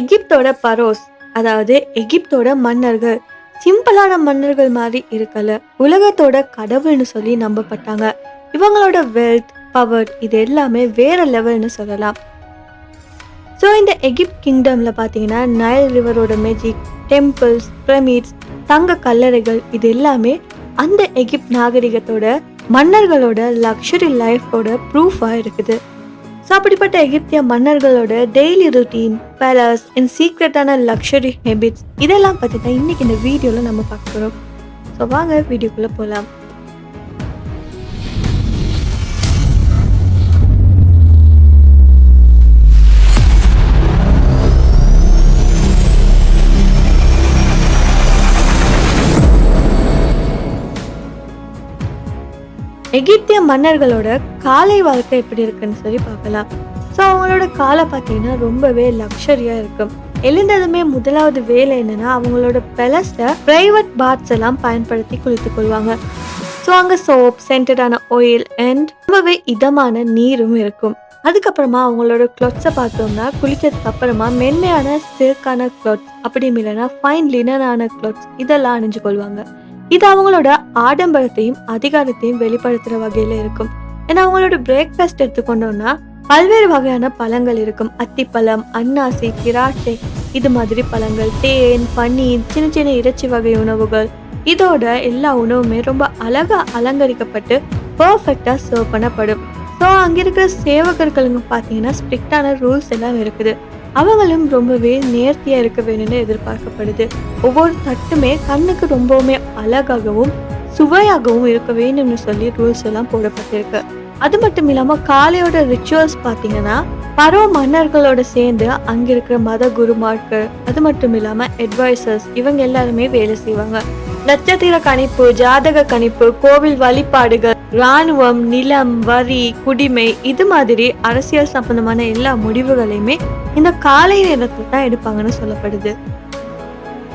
எகிப்தோட burrows அதாவது எகிப்தோட மன்னர்கள் சிம்பிளான மன்னர்கள் மாதிரி இருக்கல. உலகத்தோட கடவுள்னு சொல்லி நம்பப்பட்டாங்க. இவங்களோட வெல்த் பவர் இது எல்லாமே வேற லெவல்னு சொல்லலாம். ஸோ இந்த எகிப்த் கிங்டம்ல பார்த்தீங்கன்னா நைல் ரிவரோட மேஜிக் டெம்பிள்ஸ் பிரமிட்ஸ் தங்க கல்லறைகள் இது எல்லாமே அந்த எகிப்த் நாகரிகத்தோட மன்னர்களோட லக்ஸரி லைஃபோட ப்ரூஃபாக இருக்குது. அப்படிப்பட்ட எகிப்திய மன்னர்களோட டெய்லி ருட்டீன் பேலஸ் அண்ட் சீக்ரெட்டான லக்ஸரி ஹேபிட்ஸ் இதெல்லாம் பற்றி தான் இன்னைக்கு இந்த வீடியோவில் நம்ம பார்க்க போகிறோம் ஸோ வாங்க வீடியோக்குள்ளே போகலாம் எகிப்திய மன்னர்களோட காலை வாழ்க்கை எப்படி இருக்குன்னு சொல்லி பார்க்கலாம். ஸோ அவங்களோட காலை பார்த்தீங்கன்னா ரொம்பவே லக்ஷரியாக இருக்கும். எழுந்ததுமே முதலாவது வேலை என்னன்னா அவங்களோட பெலஸ்ல பிரைவேட் பாத்ஸ் எல்லாம் பயன்படுத்தி குளித்துக் கொள்வாங்க. ஸோ அங்கே சோப் சென்டடான ஆயில் அண்ட் ரொம்பவே இதமான நீரும் இருக்கும். அதுக்கப்புறமா அவங்களோட க்ளொத்ஸை பார்த்தோம்னா குளிக்கிறதுக்கு அப்புறமா மென்மையான சில்கான க்ளொத்ஸ் அப்படி இல்லைன்னா ஃபைன் லினனான க்ளொத்ஸ் இதெல்லாம் அணிஞ்சு கொள்வாங்க. இது அவங்களோட ஆடம்பரத்தையும் அதிகாரத்தையும் வெளிப்படுத்துற வகையில இருக்கும். ஏன்னா அவங்களோட பிரேக்ஃபாஸ்ட் எடுத்துக்கொண்டோம்னா பல்வேறு வகையான பழங்கள் இருக்கும். அத்திப்பழம் அன்னாசி திராட்சை இது மாதிரி பழங்கள் தேன் பன்னீர் சின்ன சின்ன இறைச்சி வகை உணவுகள். இதோட எல்லா உணவுமே ரொம்ப அழகா அலங்கரிக்கப்பட்டு பர்ஃபெக்டா சர்வ் பண்ணப்படும். ஸோ அங்கே இருக்கிற சேவகர்களுங்க பார்த்தீங்கன்னா ஸ்ட்ரிக்டான ரூல்ஸ் எல்லாம் இருக்குது. அவங்களும் ரொம்பவே நேர்த்தியா இருக்க வேணும்னு எதிர்பார்க்கப்படுது. ஒவ்வொரு தட்டுமே கண்ணுக்கு ரொம்பவுமே அழகாகவும் சுவையாகவும் இருக்க வேணும்னு சொல்லி ரூல்ஸ் எல்லாம் போடப்பட்டிருக்கு. அது மட்டும் இல்லாம காலையோட ரிச்சுவல்ஸ் பார்த்தீங்கன்னா பரவ மன்னர்களோட சேர்ந்து அங்க இருக்கிற மத குருமார்கள் அது மட்டும் இல்லாம அட்வைசர்ஸ் இவங்க எல்லாருமே வேலை செய்வாங்க. நட்சத்திர கணிப்பு ஜாதக கணிப்பு கோவில் வழிபாடுகள் ராணுவம் நிலம் வரி குடிமை இது மாதிரி அரசியல் சம்பந்தமான எல்லா முடிவுகளையுமே இந்த காலை நேரத்தில் தான் எடுப்பாங்கன்னு சொல்லப்படுது.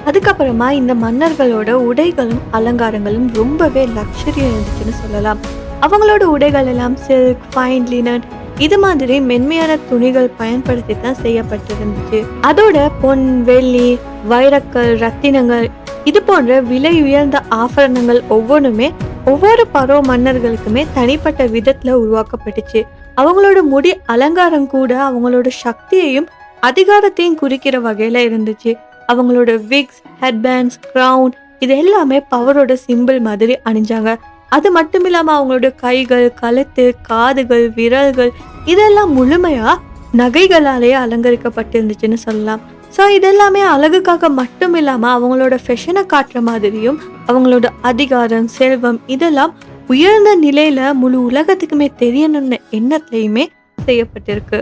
அதுக்கப்புறமா இந்த மன்னர்களோட உடைகளும் அலங்காரங்களும் ரொம்பவே லக்ஸரியா இருந்துச்சுன்னு சொல்லலாம். அவங்களோட உடைகள் எல்லாம் சில்க் ஃபைன் லினட் இது மாதிரி மென்மையான துணிகள் பயன்படுத்தி தான் செய்யப்பட்டிருந்துச்சு. அதோட பொன் வெள்ளி வைரக்கல் ரத்தினங்கள் இது போன்ற விலை உயர்ந்த ஆபரணங்கள் ஒவ்வொன்றுமே ஒவ்வொரு பருவ மன்னர்களுக்குமே தனிப்பட்ட விதத்துல உருவாக்கப்பட்டுச்சு. அவங்களோட முடி அலங்காரம் கூட அவங்களோட சக்தியையும் அதிகாரத்தையும் குறிக்கிற வகையில இருந்துச்சு. அவங்களோட விக்ஸ் ஹெட்பேண்ட்ஸ் கிரவுன் இது எல்லாமே பவரோட சிம்பிள் மாதிரி அணிஞ்சாங்க. அது மட்டும் இல்லாமல் அவங்களோட கைகள் கழுத்து காதுகள் விரல்கள் இதெல்லாம் முழுமையாக நகைகளாலேயே அலங்கரிக்கப்பட்டிருந்துச்சுன்னு சொல்லலாம். ஸோ இதெல்லாமே அழகுக்காக மட்டும் இல்லாமல் அவங்களோட ஃபெஷனை காட்டுற மாதிரியும் அவங்களோட அதிகாரம் செல்வம் இதெல்லாம் உயர்ந்த நிலையில் முழு உலகத்துக்குமே தெரியணும்னு எண்ணத்துலையுமே செய்யப்பட்டிருக்கு.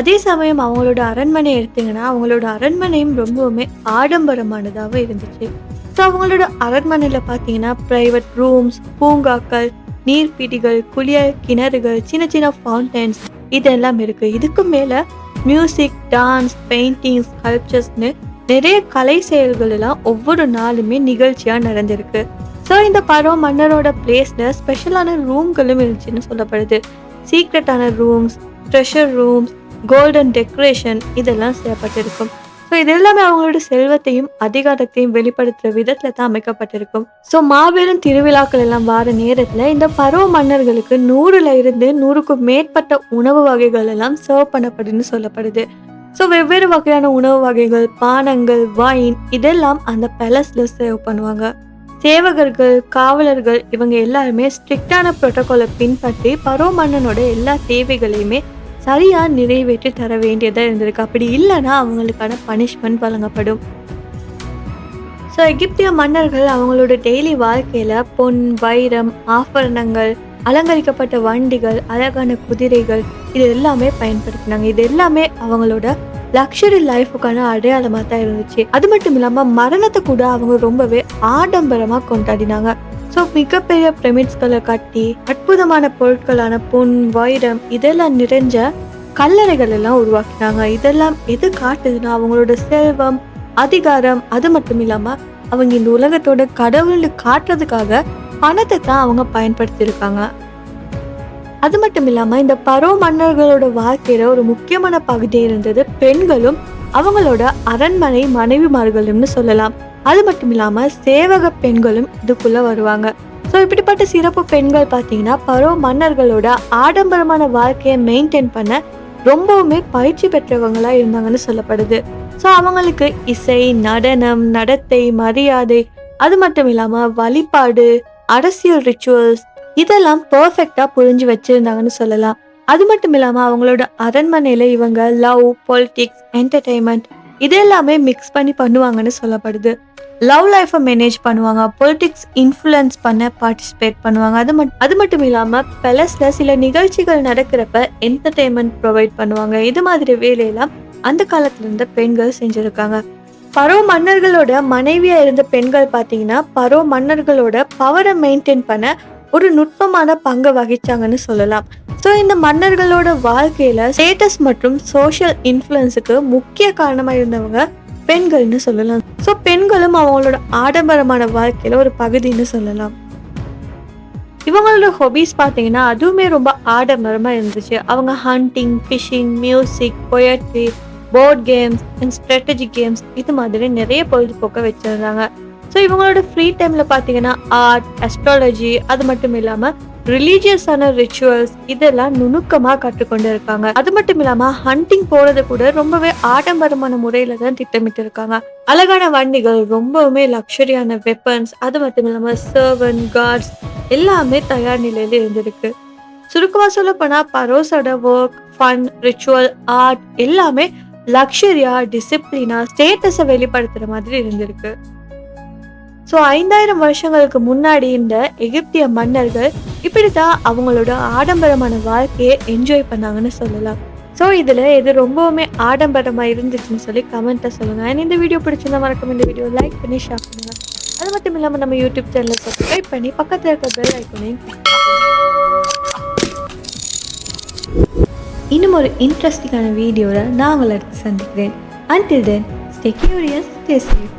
அதே சமயம் அவங்களோட அரண்மனை எடுத்தீங்கன்னா அவங்களோட அரண்மனையும் ரொம்பவுமே ஆடம்பரமானதாக இருந்துச்சு. ஸோ அவங்களோட அரண்மனையில் பார்த்தீங்கன்னா ப்ரைவேட் ரூம்ஸ் பூங்காக்கள் நீர்பீட்டிகள் குளியல் கிணறுகள் சின்ன சின்ன ஃபவுண்டன்ஸ் இதெல்லாம் இருக்குது இதுக்கு மேலே மியூசிக் டான்ஸ் பெயிண்டிங்ஸ் ஸ்கல்ப்சர்ஸ்னு நிறைய கலை செயல்கள் எல்லாம் ஒவ்வொரு நாளுமே நிகழ்ச்சியாக நடந்திருக்கு. ஸோ இந்த பருவ மன்னரோட பிளேஸில் ஸ்பெஷலான ரூம்களும் இருந்துச்சுன்னு சொல்லப்படுது. சீக்ரெட்டான rooms treasure rooms golden decoration இதெல்லாம் செய்யப்பட்டிருக்கும். ஸோ இது எல்லாமே அவங்களோட செல்வத்தையும் அதிகாரத்தையும் வெளிப்படுத்துற விதத்துல தான் அமைக்கப்பட்டிருக்கும். ஸோ மாபெரும் திருவிழாக்கள் எல்லாம் வார நேரத்துல இந்த பருவ மன்னர்களுக்கு நூறுல இருந்து நூறுக்கும் மேற்பட்ட உணவு வகைகள் எல்லாம் சர்வ் பண்ணப்படுதுன்னு சொல்லப்படுது. ஸோ வெவ்வேறு வகையான உணவு வகைகள் பானங்கள் வைன் இதெல்லாம் அந்த பேலஸ்ல சர்வ் பண்ணுவாங்க. சேவகர்கள் காவலர்கள் இவங்க எல்லாருமே ஸ்ட்ரிக்டான ப்ரோட்டோகாலை பின்பற்றி பருவ மன்னனோட எல்லா தேவைகளையுமே சரியாக நிறைவேற்றி தர வேண்டியதாக இருந்திருக்கு. அப்படி இல்லைன்னா அவங்களுக்கான பனிஷ்மெண்ட் வழங்கப்படும். ஸோ எகிப்திய மன்னர்கள் அவங்களோட டெய்லி வாழ்க்கையில் பொன் வைரம் ஆபரணங்கள் அலங்கரிக்கப்பட்ட வண்டிகள் அழகான குதிரைகள் இது எல்லாமே பயன்படுத்தினாங்க. இது எல்லாமே அவங்களோட லக்ஸரி லைஃபுக்கான அடையாளமாக தான் இருந்துச்சு. அது மட்டும் இல்லாமல் மரணத்தை கூட அவங்க ரொம்பவே ஆடம்பரமாக கொண்டாடினாங்க. ஸோ மிகப்பெரிய பிரமிட்ஸ்களை கட்டி அற்புதமான பொருட்களான பொன் வைரம் இதெல்லாம் நிறைஞ்ச கல்லறைகள் எல்லாம் உருவாக்கினாங்க. இதெல்லாம் எது காட்டுதுன்னா அவங்களோட செல்வம் அதிகாரம் அது மட்டும் இல்லாம அவங்க இந்த உலகத்தோட கடவுள்னு காட்டுறதுக்காக பணத்தை தான் அவங்க பயன்படுத்தியிருக்காங்க. அது மட்டும் இல்லாம இந்த பரோ மன்னர்களோட வாழ்க்கையில ஒரு முக்கியமான பகுதி இருந்தது பெண்களும் அவங்களோட அரண்மனை மனைவிமார்களும்னு சொல்லலாம். அது மட்டும் இல்லாமல் சேவக பெண்களும் இதுக்குள்ள வருவாங்க. ஸோ இப்படிப்பட்ட சிறப்பு பெண்கள் பார்த்தீங்கன்னா பரோ மன்னர்களோட ஆடம்பரமான வாழ்க்கையை மெயின்டைன் பண்ண ரொம்பவுமே பயிற்சி பெற்றவங்களா இருந்தாங்கன்னு சொல்லப்படுது. ஸோ அவங்களுக்கு இசை நடனம் நடத்தை மரியாதை அது மட்டும் இல்லாமல் வழிபாடு அரசியல் ரிச்சுவல்ஸ் இதெல்லாம் பர்ஃபெக்டாக புரிஞ்சு வச்சிருந்தாங்கன்னு சொல்லலாம். அது மட்டும் இல்லாமல் அவங்களோட அரண்மனையில் இவங்க லவ் பொலிட்டிக்ஸ் என்டர்டெயின்மெண்ட் இது எல்லாமே மிக்ஸ் பண்ணி பண்ணுவாங்கன்னு சொல்லப்படுது. லவ் லைஃப்பை மேனேஜ் பண்ணுவாங்க. பொலிட்டிக்ஸ் இன்ஃப்ளூயன்ஸ் பண்ண பார்ட்டிசிபேட் பண்ணுவாங்க. அது மட் அது மட்டும் இல்லாமல் பெலஸில் சில நிகழ்ச்சிகள் நடக்கிறப்ப என்டர்டெயின்மெண்ட் ப்ரொவைட் பண்ணுவாங்க. இது மாதிரி வேலையெல்லாம் அந்த காலத்துல இருந்த பெண்கள் செஞ்சுருக்காங்க. பரோ மன்னர்களோட மனைவியாக இருந்த பெண்கள் பார்த்தீங்கன்னா பரோ மன்னர்களோட பவரை மெயின்டைன் பண்ண ஒரு நுட்பமான பங்கு வகிச்சாங்கன்னு சொல்லலாம். ஸோ இந்த மன்னர்களோட வாழ்க்கையில ஸ்டேட்டஸ் மற்றும் சோஷியல் இன்ஃப்ளூயன்ஸுக்கு முக்கிய காரணமாக இருந்தவங்க பெண்கள்னு சொல்லலாம். ஸோ பெண்களும் அவங்களோட ஆடம்பரமான வாழ்க்கையில ஒரு பகுதின்னு சொல்லலாம். இவங்களோட ஹாபீஸ் பார்த்தீங்கன்னா அதுவுமே ரொம்ப ஆடம்பரமாக இருந்துச்சு. அவங்க hunting fishing music poetry board games and strategy games இது மாதிரி நிறைய பொழுதுபோக்க வச்சுருந்தாங்க. ஸோ இவங்களோட ஃப்ரீ டைமில் பார்த்தீங்கன்னா ஆர்ட் அஸ்ட்ராலஜி அது மட்டும் இல்லாமல் ரிலீஜியஸான ரிச்சுவல்ஸ் இதெல்லாம் நுணுக்கமாக கற்றுக்கொண்டு இருக்காங்க. அது மட்டும் இல்லாமல் ஹண்டிங் போகிறது கூட ரொம்பவே ஆடம்பரமான முறையில் தான் திட்டமிட்டு இருக்காங்க அழகான வண்டிகள் ரொம்பவுமே லக்ஸரியான வெப்பன்ஸ் அது மட்டும் இல்லாமல் சர்வன் கார்ட்ஸ் எல்லாமே தயார் நிலையில் இருந்திருக்கு. சுருக்கமாக சொல்ல போனால் பரோஸோட ஒர்க் ஃபன் ரிச்சுவல் ஆர்ட் எல்லாமே லக்ஸரியா டிசிப்ளினா ஸ்டேட்டஸை வெளிப்படுத்துகிற மாதிரி இருந்திருக்கு. ஸோ ஐந்தாயிரம் வருஷங்களுக்கு முன்னாடி இந்த எகிப்திய மன்னர்கள் இப்படி தான் அவங்களோட ஆடம்பரமான வாழ்க்கையை என்ஜாய் பண்ணாங்கன்னு சொல்லலாம். ஸோ இதில் எது ரொம்பவுமே ஆடம்பரமாக இருந்துச்சுன்னு சொல்லி கமெண்ட்டை சொல்லுங்கள் அண்ட் இந்த வீடியோ பிடிச்சிருந்தா மறக்காம இந்த வீடியோ லைக் பண்ணி ஷேர் பண்ணுங்கள் அது மட்டும் இல்லாமல் நம்ம யூடியூப் சேனலை சப்ஸ்கிரைப் பண்ணி பக்கத்தில் இருக்க பெல் ஐக்கனையும் இன்னும் ஒரு இன்ட்ரெஸ்டிங்கான வீடியோவில் நான் உங்களை அடுத்து சந்திக்கிறேன். Until then stay curious stay safe